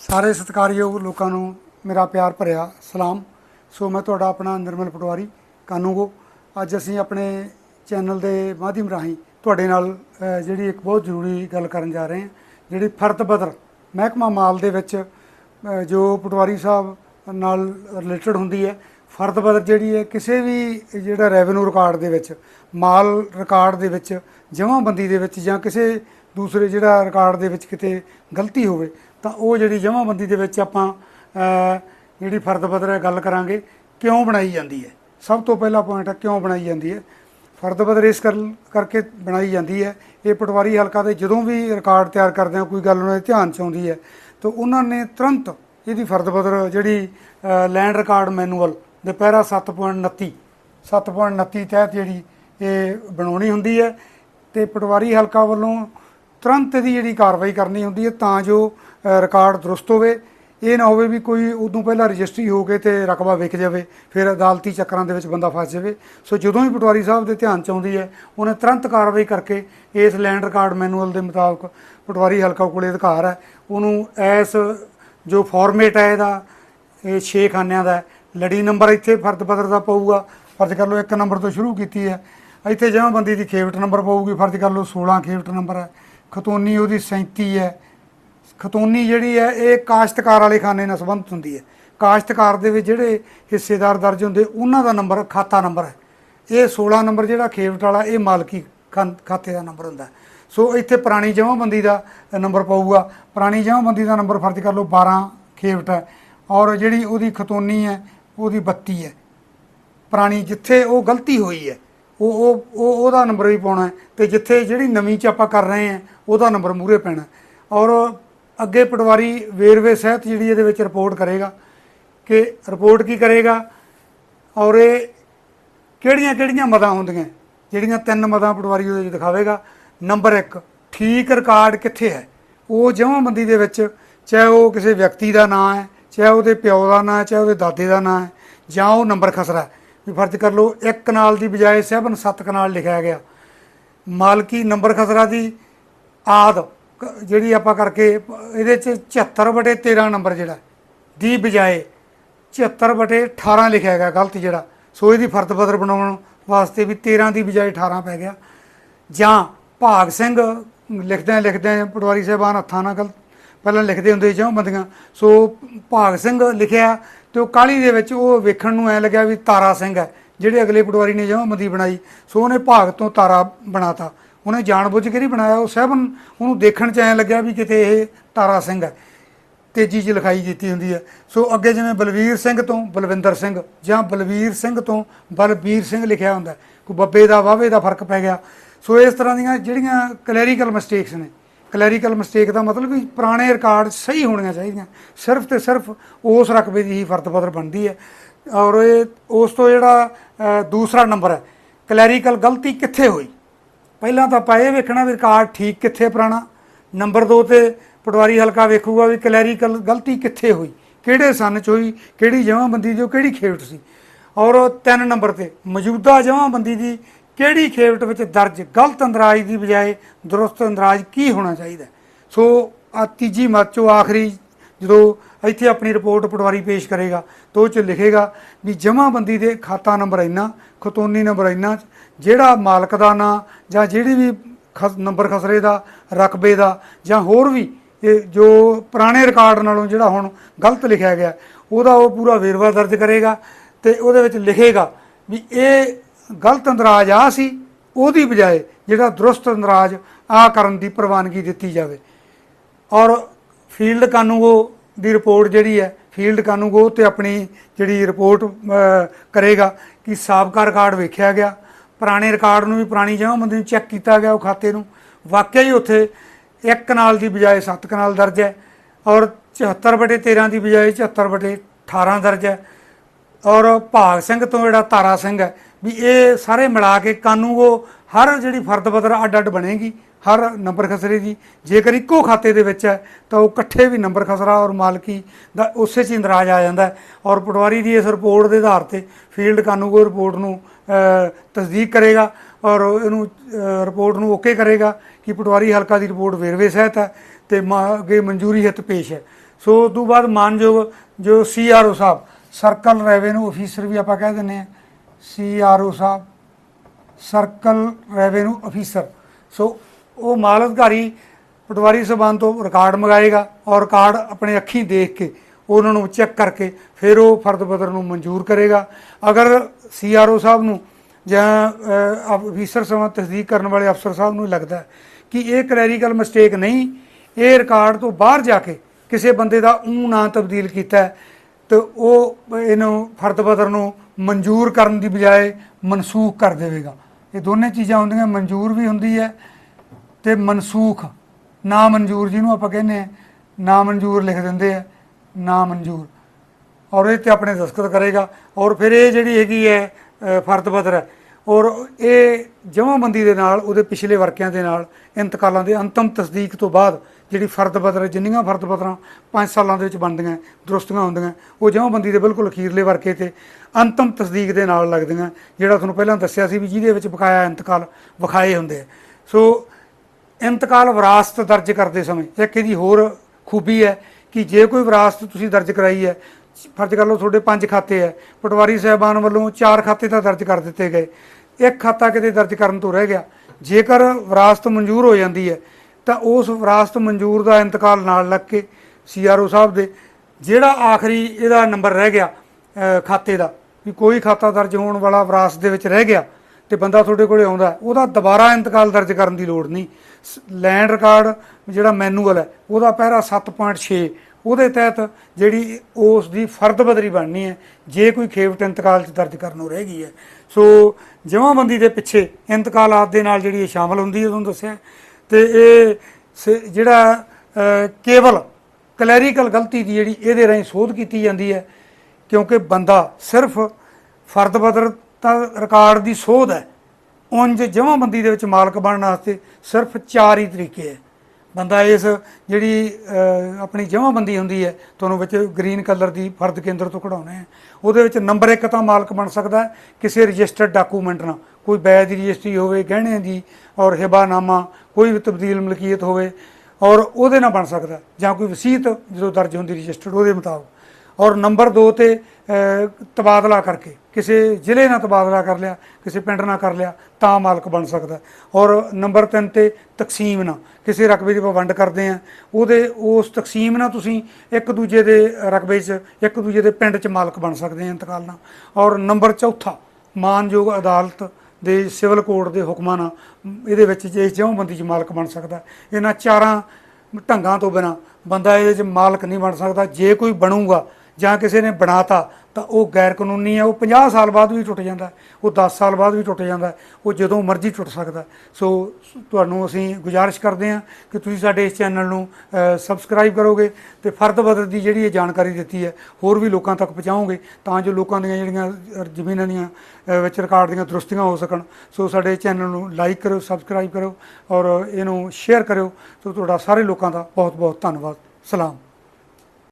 ਸਾਰੇ ਸਤਿਕਾਰਯੋਗ ਲੋਕਾਂ ਨੂੰ ਮੇਰਾ ਪਿਆਰ ਭਰਿਆ ਸਲਾਮ। ਸੋ ਮੈਂ ਤੁਹਾਡਾ ਆਪਣਾ ਨਿਰਮਲ ਪਟਵਾਰੀ ਕਾਨੂੰਗੋ। ਅੱਜ ਅਸੀਂ ਆਪਣੇ ਚੈਨਲ ਦੇ ਮਾਧਿਅਮ ਰਾਹੀਂ ਤੁਹਾਡੇ ਨਾਲ ਜਿਹੜੀ ਇੱਕ ਬਹੁਤ ਜ਼ਰੂਰੀ ਗੱਲ ਕਰਨ ਜਾ ਰਹੇ ਹਾਂ, ਜਿਹੜੀ ਫਰਦ ਬਦਰ ਮਹਿਕਮਾ ਮਾਲ ਦੇ ਵਿੱਚ ਜੋ ਪਟਵਾਰੀ ਸਾਹਿਬ ਨਾਲ ਰਿਲੇਟਡ ਹੁੰਦੀ ਹੈ। ਫਰਦ ਬਦਰ ਜਿਹੜੀ ਹੈ, ਕਿਸੇ ਵੀ ਜਿਹੜਾ ਰੈਵਨਿਊ ਰਿਕਾਰਡ ਦੇ ਵਿੱਚ, ਮਾਲ ਰਿਕਾਰਡ ਦੇ ਵਿੱਚ ਜਮ੍ਹਾਂਬੰਦੀ ਦੇ ਵਿੱਚ ਜਾਂ ਕਿਸੇ ਦੂਸਰੇ ਜਿਹੜਾ ਰਿਕਾਰਡ ਦੇ ਵਿੱਚ ਕਿਤੇ ਗਲਤੀ ਹੋਵੇ ਤਾਂ ਉਹ ਜਿਹੜੀ ਜਮ੍ਹਾਂਬੰਦੀ ਦੇ ਵਿੱਚ ਆਪਾਂ ਜਿਹੜੀ ਫਰਦ ਬਦਰ ਹੈ ਗੱਲ ਕਰਾਂਗੇ, ਕਿਉਂ ਬਣਾਈ ਜਾਂਦੀ ਹੈ? ਸਭ ਤੋਂ ਪਹਿਲਾ ਪੁਆਇੰਟ ਹੈ ਕਿਉਂ ਬਣਾਈ ਜਾਂਦੀ ਹੈ? ਫਰਦ ਬਦਰ ਇਸ ਕਰਕੇ ਬਣਾਈ ਜਾਂਦੀ ਹੈ, ਇਹ ਪਟਵਾਰੀ ਹਲਕਾ ਦੇ ਜਦੋਂ ਵੀ ਰਿਕਾਰਡ ਤਿਆਰ ਕਰਦੇ ਆ, ਕੋਈ ਗੱਲ ਉਹਨਾਂ ਦੇ ਧਿਆਨ ਚ ਆਉਂਦੀ ਹੈ, ਤਾਂ ਉਹਨਾਂ ਨੇ ਤੁਰੰਤ ਇਹਦੀ ਫਰਦ ਬਦਰ ਜਿਹੜੀ ਲੈਂਡ ਰਿਕਾਰਡ ਮੈਨੂਅਲ ਦੇ ਪੈਰਾ 7.29 7.29 ਤਹਿਤ ਜਿਹੜੀ ਇਹ ਬਣਾਉਣੀ ਹੁੰਦੀ ਹੈ, ਤੇ ਪਟਵਾਰੀ ਹਲਕਾ ਵੱਲੋਂ ਤੁਰੰਤ ਇਹਦੀ ਜਿਹੜੀ ਕਾਰਵਾਈ ਕਰਨੀ ਹੁੰਦੀ ਹੈ ਤਾਂ ਜੋ ਰਿਕਾਰਡ ਦਰੁਸਤ ਹੋਵੇ। ਇਹ ਨਾ ਹੋਵੇ ਵੀ ਕੋਈ ਉਦੋਂ ਪਹਿਲਾਂ ਰਜਿਸਟਰੀ ਹੋ ਕੇ ਤੇ ਰਕਬਾ ਵਿਕ ਜਾਵੇ, ਫਿਰ ਅਦਾਲਤੀ ਚੱਕਰਾਂ ਦੇ ਵਿੱਚ ਬੰਦਾ ਫਸ ਜਾਵੇ। ਸੋ ਜਦੋਂ ਵੀ ਪਟਵਾਰੀ ਸਾਹਿਬ ਦੇ ਧਿਆਨ ਚ ਆਉਂਦੀ ਹੈ, ਉਹਨੇ ਤੁਰੰਤ ਕਾਰਵਾਈ ਕਰਕੇ ਇਸ ਲੈਂਡ ਰਿਕਾਰਡ ਮੈਨੂਅਲ ਦੇ ਮੁਤਾਬਕ ਪਟਵਾਰੀ ਹਲਕਾ ਕੋਲੇ ਅਧਿਕਾਰ ਹੈ। ਉਹਨੂੰ ਐਸ ਜੋ ਫਾਰਮੇਟ ਹੈ ਇਹਦਾ, ਇਹ ਛੇ ਖਾਨਿਆਂ ਦਾ ਲੜੀ ਨੰਬਰ ਇੱਥੇ ਫਰਦ ਬਦਰ ਦਾ ਪਊਗਾ, ਫਰਜ਼ ਕਰ ਲਓ ਇੱਕ ਨੰਬਰ ਤੋਂ ਸ਼ੁਰੂ ਕੀਤੀ ਹੈ। ਇੱਥੇ ਜਮ੍ਹਾਂਬੰਦੀ ਦੀ ਖੇਵਟ ਨੰਬਰ ਪਊਗੀ, ਫਰਜ਼ ਕਰ ਲਓ 16 ਖੇਵਟ ਨੰਬਰ ਹੈ। ਖਤੋਨੀ ਉਹਦੀ 37 ਹੈ। ਖਤੂਨੀ ਜਿਹੜੀ ਹੈ, ਇਹ ਕਾਸ਼ਤਕਾਰ ਵਾਲੇ ਖਾਨੇ ਨਾਲ ਸੰਬੰਧਿਤ ਹੁੰਦੀ ਹੈ। ਕਾਸ਼ਤਕਾਰ ਦੇ ਵਿੱਚ ਜਿਹੜੇ ਹਿੱਸੇਦਾਰ ਦਰਜ ਹੁੰਦੇ, ਉਹਨਾਂ ਦਾ ਨੰਬਰ, ਖਾਤਾ ਨੰਬਰ ਹੈ। ਇਹ 16 ਨੰਬਰ ਜਿਹੜਾ ਖੇਵਟ ਵਾਲਾ, ਇਹ ਮਾਲਕੀ ਖਾਨ- ਖਾਤੇ ਦਾ ਨੰਬਰ ਹੁੰਦਾ ਸੋ ਇੱਥੇ ਪੁਰਾਣੀ ਜਮ੍ਹਾਂਬੰਦੀ ਦਾ ਨੰਬਰ ਪਊਗਾ। ਪੁਰਾਣੀ ਜਮ੍ਹਾਂਬੰਦੀ ਦਾ ਨੰਬਰ ਫਰਜ਼ ਕਰ ਲਓ 12 ਖੇਵਟ ਹੈ। ਔਰ ਜਿਹੜੀ ਉਹਦੀ ਖਤੋਨੀ ਹੈ, ਉਹਦੀ 32 ਹੈ। ਪੁਰਾਣੀ ਜਿੱਥੇ ਉਹ ਗਲਤੀ ਹੋਈ ਹੈ ਉਹ ਉਹ ਉਹ ਉਹਦਾ ਨੰਬਰ ਵੀ ਪਾਉਣਾ ਹੈ ਤੇ ਜਿੱਥੇ ਜਿਹੜੀ ਨਵੀਂ ਚ ਆਪਾਂ ਕਰ ਰਹੇ ਹਾਂ, ਉਹਦਾ ਨੰਬਰ ਮੂਰੇ ਪੈਣਾ ਔਰ ਅੱਗੇ ਪਟਵਾਰੀ ਵੇਰਵੇ ਸਹਿਤ ਜਿਹੜੀ ਇਹਦੇ ਵਿੱਚ ਰਿਪੋਰਟ ਕਰੇਗਾ ਕਿ ਰਿਪੋਰਟ ਕੀ ਕਰੇਗਾ ਔਰ ਇਹ ਕਿਹੜੀਆਂ ਕਿਹੜੀਆਂ ਮਦਾਂ ਹੁੰਦੀਆਂ, ਜਿਹੜੀਆਂ ਤਿੰਨ ਮਦਾਂ ਪਟਵਾਰੀ ਉਹਦੇ ਵਿੱਚ ਦਿਖਾਵੇਗਾ। ਨੰਬਰ 1 ਠੀਕ ਰਿਕਾਰਡ ਕਿੱਥੇ ਹੈ? ਉਹ ਜਮ੍ਹਾਂਬੰਦੀ ਦੇ ਵਿੱਚ ਚਾਹੇ ਉਹ ਕਿਸੇ ਵਿਅਕਤੀ ਦਾ ਨਾਮ ਹੈ, ਚਾਹੇ ਉਹਦੇ ਪਿਓ ਦਾ ਨਾਮ ਹੈ, ਚਾਹੇ ਉਹਦੇ ਦਾਦੇ ਦਾ ਨਾਮ ਹੈ, ਜਾਂ ਉਹ ਨੰਬਰ ਖਸਰਾ ਹੈ। ਵੀ ਫਰਜ਼ ਕਰ ਲਓ, ਇੱਕ ਕਨਾਲ ਦੀ ਬਜਾਏ ਸਹਿਬਨ ਸੱਤ ਕਨਾਲ ਲਿਖਿਆ ਗਿਆ। ਮਾਲਕੀ ਨੰਬਰ ਖਸਰਾ ਦੀ ਆਦ, ਕ- ਜਿਹੜੀ ਆਪਾਂ ਕਰਕੇ, ਇਹਦੇ ਚ 74 ਬਟੇ 13 ਨੰਬਰ ਜਿਹੜਾ, ਦੀ ਬਜਾਏ 74 ਬਟੇ 18 ਲਿਖਿਆ ਗਿਆ, ਗਲਤ ਜਿਹੜਾ। ਸੋ ਇਹਦੀ ਫਰਦ ਬਦਰ ਬਣਾਉਣ ਵਾਸਤੇ ਵੀ 13 ਦੀ ਬਜਾਏ 18 ਪੈ ਗਿਆ। ਜਾਂ ਭਾਗ ਸਿੰਘ, ਲਿਖਦਿਆਂ ਲਿਖਦਿਆਂ ਪਟਵਾਰੀ ਸਾਹਿਬਾਨ ਹੱਥਾਂ ਨਾਲ ਗਲਤ, ਪਹਿਲਾਂ ਲਿਖਦੇ ਹੁੰਦੇ ਸੀ ਬੰਦੀਆਂ ਸੋ ਭਾਗ ਸਿੰਘ ਲਿਖਿਆ ਤੇ ਉਹ ਕਾਲੀ ਦੇ ਵਿੱਚ ਉਹ ਵੇਖਣ ਨੂੰ ਐ ਲੱਗਿਆ ਵੀ ਤਾਰਾ ਸਿੰਘ ਹੈ, ਜਿਹੜੇ ਅਗਲੇ ਪਟਵਾਰੀ ਨੇ ਜਮਾਂਬੰਦੀ ਬਣਾਈ, ਸੋ ਉਹਨੇ ਭਾਗ ਤੋਂ ਤਾਰਾ ਬਣਾਤਾ। ਉਹਨੇ ਜਾਣਬੁੱਝ ਕੇ ਨਹੀਂ ਬਣਾਇਆ, ਉਹ ਸਹਿਬਨ ਉਹਨੂੰ ਦੇਖਣ ਚ ਐ ਲੱਗਿਆ ਵੀ ਕਿਤੇ ਇਹ ਤਾਰਾ ਸਿੰਘ ਹੈ, ਤੇਜ਼ੀ 'ਚ ਲਿਖਾਈ ਕੀਤੀ ਹੁੰਦੀ ਹੈ। ਸੋ ਅੱਗੇ ਜਿਵੇਂ ਬਲਵੀਰ ਸਿੰਘ ਤੋਂ ਬਲਵਿੰਦਰ ਸਿੰਘ ਜਾਂ ਬਲਵੀਰ ਸਿੰਘ ਤੋਂ ਬਲਬੀਰ ਸਿੰਘ ਲਿਖਿਆ ਹੁੰਦਾ ਕੋਈ ਬੱਬੇ ਦਾ ਵਾਵੇ ਦਾ ਫ਼ਰਕ ਪੈ ਗਿਆ। ਸੋ ਇਸ ਤਰ੍ਹਾਂ ਦੀਆਂ ਜਿਹੜੀਆਂ ਕਲੈਰੀਕਲ ਮਿਸਟੇਕਸ ਨੇ ਕਲੈਰੀਕਲ ਮਿਸਟੇਕ ਦਾ ਮਤਲਬ ਵੀ ਪੁਰਾਣੇ ਰਿਕਾਰਡ ਸਹੀ ਹੋਣੀਆਂ ਚਾਹੀਦੀਆਂ। ਸਿਰਫ ਤੇ ਸਿਰਫ ਉਸ ਰਕਬੇ ਦੀ ਹੀ ਫਰਦ ਬਦਰ ਬਣਦੀ ਹੈ। ਔਰ ਇਹ ਉਸ ਤੋਂ ਜਿਹੜਾ ਦੂਸਰਾ ਨੰਬਰ ਹੈ ਕਲੈਰੀਕਲ ਗਲਤੀ ਕਿੱਥੇ ਹੋਈ? ਪਹਿਲਾਂ ਤਾਂ ਆਪਾਂ ਇਹ ਵੇਖਣਾ ਵੀ ਰਿਕਾਰਡ ਠੀਕ ਕਿੱਥੇ ਪੁਰਾਣਾ। ਨੰਬਰ 2 ਤੇ ਪਟਵਾਰੀ ਹਲਕਾ ਵੇਖੂਗਾ ਵੀ ਕਲੈਰੀਕਲ ਗਲਤੀ ਕਿੱਥੇ ਹੋਈ? ਕਿਹੜੇ ਸਨ ਚ ਹੋਈ? ਕਿਹੜੀ ਜਮ੍ਹਾਂਬੰਦੀ ਦੀ, ਉਹ ਕਿਹੜੀ ਖੇਡ ਸੀ? ਔਰ ਤਿੰਨ ਨੰਬਰ ਤੇ ਮੌਜੂਦਾ ਜਮ੍ਹਾਂਬੰਦੀ ਦੀ ਕਿਹੜੀ ਖੇਵਟ ਵਿੱਚ ਦਰਜ ਗਲਤ ਅੰਦਰਾਜ ਦੀ ਬਜਾਏ ਦਰੁਸਤ ਅੰਦਰਾਜ ਕੀ ਹੋਣਾ ਚਾਹੀਦਾ? ਸੋ ਆ ਤੀਜੀ ਮੱਤ ਚੋਂ ਆਖਰੀ, ਜਦੋਂ ਇੱਥੇ ਆਪਣੀ ਰਿਪੋਰਟ ਪਟਵਾਰੀ ਪੇਸ਼ ਕਰੇਗਾ ਤਾਂ ਉਹ ਚ ਲਿਖੇਗਾ ਵੀ ਜਮ੍ਹਾਂਬੰਦੀ ਦੇ ਖਾਤਾ ਨੰਬਰ ਇੰਨਾ, ਖਤੋਨੀ ਨੰਬਰ ਇੰਨਾ ਜਿਹੜਾ ਮਾਲਕ ਦਾ ਨਾਂ ਜਾਂ ਜਿਹੜੀ ਵੀ ਖਸ- ਨੰਬਰ ਖਸਰੇ ਦਾ, ਰਕਬੇ ਦਾ ਜਾਂ ਹੋਰ ਵੀ, ਇਹ ਜੋ ਪੁਰਾਣੇ ਰਿਕਾਰਡ ਨਾਲੋਂ ਜਿਹੜਾ ਹੁਣ ਗਲਤ ਲਿਖਿਆ ਗਿਆ, ਉਹਦਾ ਉਹ ਪੂਰਾ ਵੇਰਵਾ ਦਰਜ ਕਰੇਗਾ ਤੇ ਉਹਦੇ ਵਿੱਚ ਲਿਖੇਗਾ ਵੀ ਇਹ ਗਲਤ ਅੰਦਰਾਜ ਆ ਸੀ, ਉਹਦੀ ਬਜਾਏ ਜਿਹੜਾ ਦਰੁਸਤ ਅੰਦਰਾਜ ਆ ਕਰਨ ਦੀ ਪ੍ਰਵਾਨਗੀ ਦਿੱਤੀ ਜਾਵੇ। ਔਰ ਫੀਲਡ ਕਾਨੂੰਗੋ ਦੀ ਰਿਪੋਰਟ ਜਿਹੜੀ ਹੈ, ਫੀਲਡ ਕਾਨੂੰਗੋ ਤੇ ਆਪਣੀ ਜਿਹੜੀ ਰਿਪੋਰਟ ਕਰੇਗਾ ਕਿ ਸਾਬਕਾ ਰਿਕਾਰਡ ਵੇਖਿਆ ਗਿਆ। ਪੁਰਾਣੇ ਰਿਕਾਰਡ ਨੂੰ ਵੀ ਪੁਰਾਣੀ ਜਮ੍ਹਾਂਬੰਦੀ ਨੂੰ ਚੈੱਕ ਕੀਤਾ ਗਿਆ ਉਹ ਖਾਤੇ ਨੂੰ। ਵਾਕਿਆ ਹੀ ਉੱਥੇ ਇੱਕ ਕਨਾਲ ਦੀ ਬਜਾਏ 7 ਕਨਾਲ ਦਰਜ ਹੈ ਔਰ 74 ਬਟੇ 13 ਦੀ ਬਜਾਏ 74 ਬਟੇ 18 ਦਰਜ ਹੈ। ਔਰ ਭਾਗ ਸਿੰਘ ਤੋਂ ਜਿਹੜਾ ਤਾਰਾ ਸਿੰਘ ਹੈ, ਵੀ ਇਹ ਸਾਰੇ ਮਿਲਾ ਕੇ ਕਾਨੂੰਗੋ ਹਰ ਜਿਹੜੀ ਫਰਦ ਬਦਰ ਅੱਡ ਅੱਡ ਬਣੇਗੀ, ਹਰ ਨੰਬਰ ਖਸਰੇ ਦੀ। ਜੇਕਰ ਇੱਕੋ ਖਾਤੇ ਦੇ ਵਿੱਚ ਹੈ, ਤਾਂ ਉਹ ਇਕੱਠੇ ਵੀ ਨੰਬਰ ਖਸਰਾ ਔਰ ਮਾਲਕੀ ਦਾ ਉਸੇ 'ਚ ਹੀ ਇੰਦਰਾਜ ਆ ਜਾਂਦਾ ਔਰ ਪਟਵਾਰੀ ਦੀ ਇਸ ਰਿਪੋਰਟ ਦੇ ਆਧਾਰ ਤੇ ਫੀਲਡ ਕਾਨੂੰਗੋ ਰਿਪੋਰਟ ਨੂੰ ਤਸਦੀਕ ਕਰੇਗਾ ਔਰ ਇਹਨੂੰ ਰਿਪੋਰਟ ਨੂੰ ਓਕੇ ਕਰੇਗਾ ਕਿ ਪਟਵਾਰੀ ਹਲਕਾ ਦੀ ਰਿਪੋਰਟ ਵੇਰਵੇ ਸਹਿਤ ਹੈ ਤੇ ਮਾ- ਅੱਗੇ ਮਨਜ਼ੂਰੀ ਹਿੱਤ ਪੇਸ਼ ਹੈ। ਸੋ ਉਸ ਤੋਂ ਬਾਅਦ ਮਾਨਯੋਗ ਜੋ ਸੀਆਰਓ ਸਾਹਿਬ ਸਰਕਲ ਰੈਵਨਿਊ ਅਫੀਸਰ ਵੀ ਆਪਾਂ ਕਹਿ ਦਿੰਦੇ ਆ ਸੀਆਰਓ ਸਾਹਿਬ। Circle revenue officer. ਸੋ ਉਹ ਮਾਲ ਅਧਿਕਾਰੀ ਪਟਵਾਰੀ ਸਭਾਨ ਤੋਂ ਰਿਕਾਰਡ ਮੰਗਾਏਗਾ ਔਰ ਰਿਕਾਰਡ ਆਪਣੇ ਅੱਖੀਂ ਦੇਖ ਕੇ ਉਹਨਾਂ ਨੂੰ ਚੈੱਕ ਕਰਕੇ ਫਿਰ ਉਹ ਫਰਦ ਬਦਰ ਨੂੰ ਮਨਜ਼ੂਰ ਕਰੇਗਾ। ਅਗਰ ਸੀਆਰਓ ਸਾਹਿਬ ਨੂੰ ਜਾਂ ਅਫੀਸਰ ਸਮਾਂ ਤਸਦੀਕ ਕਰਨ ਵਾਲੇ ਅਫਸਰ ਸਾਹਿਬ ਨੂੰ ਲੱਗਦਾ ਕਿ ਇਹ ਕਲੈਰੀਕਲ ਮਿਸਟੇਕ ਨਹੀਂ, ਇਹ ਰਿਕਾਰਡ ਤੋਂ ਬਾਹਰ ਜਾ ਕੇ ਕਿਸੇ ਬੰਦੇ ਦਾ ਊਂ ਨਾਂ ਤਬਦੀਲ ਕੀਤਾ ਤੇ ਉਹ ਇਹਨੂੰ ਫਰਦ ਬਦਰ ਨੂੰ ਮਨਜ਼ੂਰ ਕਰਨ ਦੀ ਬਜਾਏ ਮਨਸੂਖ ਕਰ ਦੇਵੇਗਾ। ਇਹ ਦੋਨੇ ਚੀਜ਼ਾਂ ਹੁੰਦੀਆਂ, ਮਨਜ਼ੂਰ ਵੀ ਹੁੰਦੀ ਹੈ ਤੇ ਮਨਸੂਖ, ਨਾ ਮਨਜ਼ੂਰ ਜਿਹਨੂੰ ਆਪਾਂ ਕਹਿੰਦੇ ਆ ਨਾ ਮਨਜ਼ੂਰ ਲਿਖ ਦਿੰਦੇ ਆ, ਨਾ ਮਨਜ਼ੂਰ। ਔਰ ਇਹ ਤੇ ਆਪਣੇ ਦਸਤਖਤ ਕਰੇਗਾ। ਔਰ ਫਿਰ ਇਹ ਜਿਹੜੀ ਹੈਗੀ ਹੈ ਫਰਦ ਬਦਰ ਹੈ ਔਰ ਇਹ ਜਮ੍ਹਾਂਬੰਦੀ ਦੇ ਨਾਲ, ਉਹਦੇ ਪਿਛਲੇ ਵਰਕਿਆਂ ਦੇ ਨਾਲ, ਇੰਤਕਾਲਾਂ ਦੇ ਅੰਤਮ ਤਸਦੀਕ ਤੋਂ ਬਾਅਦ ਜਿਹੜੀ ਫਰਦ ਬਦਰ ਜਿੰਨੀਆਂ ਫਰਦ ਬਦਰਾਂ 5 ਸਾਲਾਂ ਦੇ ਵਿੱਚ ਬਣਦੀਆਂ, ਦਰੁਸਤੀਆਂ ਹੁੰਦੀਆਂ, ਉਹ ਜਮ੍ਹਾਂਬੰਦੀ ਦੇ ਬਿਲਕੁਲ ਅਖੀਰਲੇ ਵਰਕੇ ਤੇ ਅੰਤਮ ਤਸਦੀਕ ਦੇ ਨਾਲ ਲੱਗਦੀਆਂ, ਜਿਹੜਾ ਤੁਹਾਨੂੰ ਪਹਿਲਾਂ ਦੱਸਿਆ ਸੀ ਵੀ ਜਿਹਦੇ ਵਿੱਚ ਬਕਾਇਆ ਇੰਤਕਾਲ ਵਿਖਾਏ ਹੁੰਦੇ ਆ। ਸੋ, ਇੰਤਕਾਲ ਵਿਰਾਸਤ ਦਰਜ ਕਰਦੇ ਸਮੇਂ, ਇੱਕ ਇਹਦੀ ਹੋਰ ਖੂਬੀ ਹੈ ਕਿ ਜੇ ਕੋਈ ਵਿਰਾਸਤ ਤੁਸੀਂ ਦਰਜ ਕਰਾਈ ਹੈ, ਫਰਜ਼ ਕਰ ਲਓ ਤੁਹਾਡੇ ਪੰਜ ਖਾਤੇ ਹੈ, ਪਟਵਾਰੀ ਸਾਹਿਬਾਨ ਵੱਲੋਂ ਚਾਰ ਖਾਤੇ ਤਾਂ ਦਰਜ ਕਰ ਦਿੱਤੇ ਗਏ, ਇੱਕ ਖਾਤਾ ਕਿਤੇ ਦਰਜ ਕਰਨ ਤੋਂ ਰਹਿ ਗਿਆ, ਜੇਕਰ ਵਿਰਾਸਤ ਮਨਜ਼ੂਰ ਹੋ ਜਾਂਦੀ ਹੈ ਤਾਂ ਉਸ ਵਿਰਾਸਤ ਮਨਜ਼ੂਰ ਦਾ ਇੰਤਕਾਲ ਨਾਲ ਲੱਗ ਕੇ ਸੀਆਰਓ ਸਾਹਿਬ ਦੇ, ਜਿਹੜਾ ਆਖਰੀ ਇਹਦਾ ਨੰਬਰ ਰਹਿ ਗਿਆ ਖਾਤੇ ਦਾ, ਵੀ ਕੋਈ ਖਾਤਾ ਦਰਜ ਹੋਣ ਵਾਲਾ ਵਿਰਾਸਤ ਦੇ ਵਿੱਚ ਰਹਿ ਗਿਆ ਤੇ ਬੰਦਾ ਤੁਹਾਡੇ ਕੋਲੇ ਆਉਂਦਾ, ਉਹਦਾ ਦੁਬਾਰਾ ਇੰਤਕਾਲ ਦਰਜ ਕਰਨ ਦੀ ਲੋੜ ਨਹੀਂ। ਸ- ਲੈਂਡ ਰਿਕਾਰਡ ਜਿਹੜਾ ਮੈਨੂਅਲ ਹੈ, ਉਹਦਾ ਪਹਿਰਾ 7.6 ਉਹਦੇ ਤਹਿਤ ਜਿਹੜੀ ਉਸ ਦੀ ਫਰਦ ਬਦਰੀ ਬਣਨੀ ਹੈ, ਜੇ ਕੋਈ ਖੇਵਟ ਇੰਤਕਾਲ ਚ ਦਰਜ ਕਰਨੋਂ ਰਹਿ ਗਈ ਹੈ। ਸੋ ਜਮਾਬੰਦੀ ਦੇ ਪਿੱਛੇ ਇੰਤਕਾਲ ਇੰਤਕਾਲਾਤ ਦੇ ਨਾਲ ਜਿਹੜੀ ਇਹ ਸ਼ਾਮਲ ਹੁੰਦੀ ਹੈ, ਤੁਹਾਨੂੰ ਦੱਸਿਆ ਤੇ ਇਹ ਸ- ਜਿਹੜਾ ਕੇਵਲ ਕਲੈਰੀਕਲ ਗਲਤੀ ਦੀ ਜਿਹੜੀ ਇਹਦੇ ਰਾਹੀਂ ਸੋਧ ਕੀਤੀ ਜਾਂਦੀ ਹੈ, ਕਿਉਂਕਿ ਬੰਦਾ ਸਿਰਫ ਫਰਦ ਬਦਰ ਤਾਂ ਰਿਕਾਰਡ ਦੀ ਸੋਧ ਹੈ, ਉਂਝ ਜਮ੍ਹਾਂਬੰਦੀ ਦੇ ਵਿੱਚ ਮਾਲਕ ਬਣਨ ਵਾਸਤੇ ਸਿਰਫ ਚਾਰ ਹੀ ਤਰੀਕੇ ਹੈ। ਬੰਦਾ ਇਸ ਜਿਹੜੀ ਅਹ, ਆਪਣੀ ਜਮ੍ਹਾਂਬੰਦੀ ਹੁੰਦੀ ਹੈ ਤੁਹਾਨੂੰ ਵਿੱਚ ਗ੍ਰੀਨ ਕਲਰ ਦੀ ਫਰਦ ਕੇਂਦਰ ਤੋਂ ਕਢਾਉਣੇ ਹੈ ਉਹਦੇ ਵਿੱਚ ਨੰਬਰ 1 ਤਾਂ ਮਾਲਕ ਬਣ ਸਕਦਾ ਕਿਸੇ ਰਜਿਸਟਰਡ ਡਾਕੂਮੈਂਟ ਨਾਲ। ਕੋਈ ਬੈਦ ਦੀ ਰਜਿਸਟਰੀ ਹੋਵੇ ਗਹਿਣੇ ਦੀ ਔਰ ਹਿਬਾਨਾਮਾ ਕੋਈ ਵੀ ਤਬਦੀਲ ਮਲਕੀਅਤ ਹੋਵੇ ਔਰ ਉਹਦੇ ਨਾਲ ਬਣ ਸਕਦਾ ਜਾਂ ਕੋਈ ਵਸੀਅਤ ਜਦੋਂ ਦਰਜ ਹੁੰਦੀ ਰਜਿਸਟਰਡ ਉਹਦੇ ਮੁਤਾਬਕ। ਔਰ ਨੰਬਰ 2 ਤੇ ਤਬਾਦਲਾ ਕਰਕੇ। ਕਿਸੇ ਜ਼ਿਲ੍ਹੇ ਨਾਲ ਤਬਾਦਲਾ ਕਰ ਲਿਆ, ਕਿਸੇ ਪਿੰਡ ਨਾਲ ਕਰ ਲਿਆ, ਤਾਂ ਮਾਲਕ ਬਣ ਸਕਦਾ। ਔਰ ਨੰਬਰ 3 ਤੇ ਤਕਸੀਮ ਨਾਲ। ਕਿਸੇ ਰਕਬੇ ਦੀ ਆਪਾਂ ਵੰਡ ਕਰਦੇ ਆ, ਉਹਦੇ, ਉਸ ਤਕਸੀਮ ਨਾਲ ਤੁਸੀਂ ਇੱਕ ਦੂਜੇ ਦੇ ਰਕਬੇ 'ਚ, ਇੱਕ ਦੂਜੇ ਦੇ ਪਿੰਡ 'ਚ ਮਾਲਕ ਬਣ ਸਕਦੇ ਆ ਇੰਤਕਾਲ ਨਾਲ। ਔਰ ਨੰਬਰ ਚੌਥਾ, ਮਾਨਯੋਗ ਅਦਾਲਤ ਦੇ ਸਿਵਲ ਕੋਡ ਦੇ ਹੁਕਮਾਂ ਨਾਲ, ਇਹਦੇ ਵਿੱਚ ਜੇ ਜਮ੍ਹਾਂਬੰਦੀ 'ਚ ਮਾਲਕ ਬਣ ਸਕਦਾ। ਇਹਨਾਂ ਚਾਰਾਂ ਢੰਗਾਂ ਤੋਂ ਬਿਨਾ ਬੰਦਾ ਇਹਦੇ 'ਚ ਮਾਲਕ ਨਹੀਂ ਬਣ ਸਕਦਾ। ਜੇ ਕੋਈ ਬਣੂਗਾ ਜਾਂ ਕਿਸੇ ਨੇ ਬਣਾਤਾ, ਤਾਂ ਉਹ ਗੈਰ ਕਾਨੂੰਨੀ ਹੈ, ਉਹ 50 ਸਾਲ ਬਾਅਦ ਵੀ ਟੁੱਟ ਜਾਂਦਾ ਉਹ 10 ਸਾਲ ਬਾਅਦ ਵੀ ਟੁੱਟ ਜਾਂਦਾ ਉਹ ਜਦੋਂ ਮਰਜ਼ੀ ਟੁੱਟ ਸਕਦਾ ਸੋ ਤੁਹਾਨੂੰ ਅਸੀਂ ਗੁਜ਼ਾਰਿਸ਼ ਕਰਦੇ ਹਾਂ ਕਿ ਤੁਸੀਂ ਸਾਡੇ ਇਸ ਚੈਨਲ ਨੂੰ ਸਬਸਕ੍ਰਾਈਬ ਕਰੋਗੇ ਤੇ ਫਰਦ ਬਦਰ ਦੀ ਜਿਹੜੀ ਇਹ ਜਾਣਕਾਰੀ ਦਿੱਤੀ ਹੈ, ਹੋਰ ਵੀ ਲੋਕਾਂ ਤੱਕ ਪਹੁੰਚਾਓਗੇ, ਤਾਂ ਜੋ ਲੋਕਾਂ ਦੀਆਂ ਜਿਹੜੀਆਂ ਜ਼ਮੀਨਾਂ ਦੀਆਂ ਵਿੱਚ ਰਿਕਾਰਡ ਦੀਆਂ ਦਰੁਸਤੀਆਂ ਹੋ ਸਕਣ। ਸੋ ਸਾਡੇ ਚੈਨਲ ਨੂੰ ਲਾਈਕ ਕਰੋ ਸਬਸਕ੍ਰਾਈਬ ਕਰੋ ਔਰ ਇਹਨੂੰ ਸ਼ੇਅਰ ਕਰਿਓ। ਸੋ ਤੁਹਾਡਾ ਸਾਰੇ ਲੋਕਾਂ ਦਾ ਬਹੁਤ ਬਹੁਤ ਧੰਨਵਾਦ। ਸਲਾਮ।